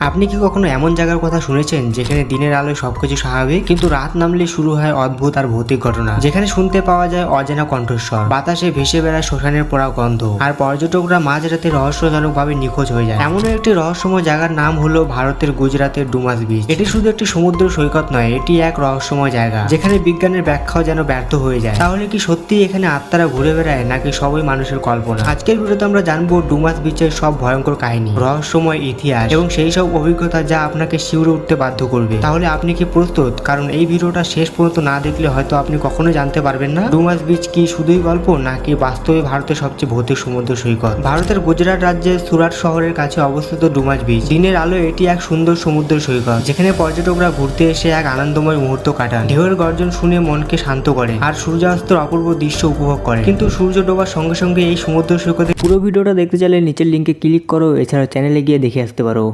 আপনি কি কখনো এমন জায়গার কথা শুনেছেন যেখানে দিনের আলোয় সবকিছু স্বাভাবিক, কিন্তু রাত নামলে শুরু হয় অদ্ভুত আর ভৌতিক ঘটনা? যেখানে শুনতে পাওয়া যায় অজানা কণ্ঠস্বর, বাতাসে ভেসে বেড়ায় শ্মশানের পোড়া গন্ধ, আর পর্যটকরা মাঝরাতে রহস্যজনকভাবে নিখোঁজ হয়ে যায়। এমন একটি রহস্যময় জায়গার নাম হলো ভারতের গুজরাতের ডুমাস বিচ এটি শুধু একটি সমুদ্র সৈকত নয়, এটি এক রহস্যময় জায়গা, যেখানে বিজ্ঞানের ব্যাখ্যাও যেন ব্যর্থ হয়ে যায়। তাহলে কি সত্যি এখানে আত্মারা ঘুরে বেড়ায়, নাকি সবই মানুষের কল্পনা? আজকের ভিডিওতে আমরা জানব ডুমাস বিচের সব ভয়ঙ্কর কাহিনী, রহস্যময় ইতিহাস, এবং সেই সব অভিজ্ঞতা যা আপনাকে শিউরে উঠতে বাধ্য করবে? তাহলে আপনি কি প্রস্তুত? কারণ এই ভিডিওটা শেষ পর্যন্ত না দেখলে হয়তো আপনি কখনো জানতে পারবেন না। ডুমাস বিচ কি শুধুই গল্প, নাকি বাস্তবে ভারতের সবচেয়ে ভৌতিক সমুদ্র সৈকত? ভারতের গুজরাট রাজ্যের সুরাট শহরের কাছে অবস্থিত ডুমাস বিচ। দিনের আলো এটি এক সুন্দর সমুদ্র সৈকত, যেখানে পর্যটকরা ঘুরতে এসে এক আনন্দময় মুহূর্ত কাটান। ঢেউয়ের গর্জন শুনে মনকে শান্ত করে আর সূর্যাস্তের অপূর্ব দৃশ্য উপভোগ করে। কিন্তু সূর্য ডোবার সঙ্গে সঙ্গে এই সমুদ্র সৈকতে পুরো ভিডিওটা দেখতে চাইলে নিচের লিঙ্কে ক্লিক করো এছাড়া চ্যানেলে গিয়ে দেখে আসতে পারো।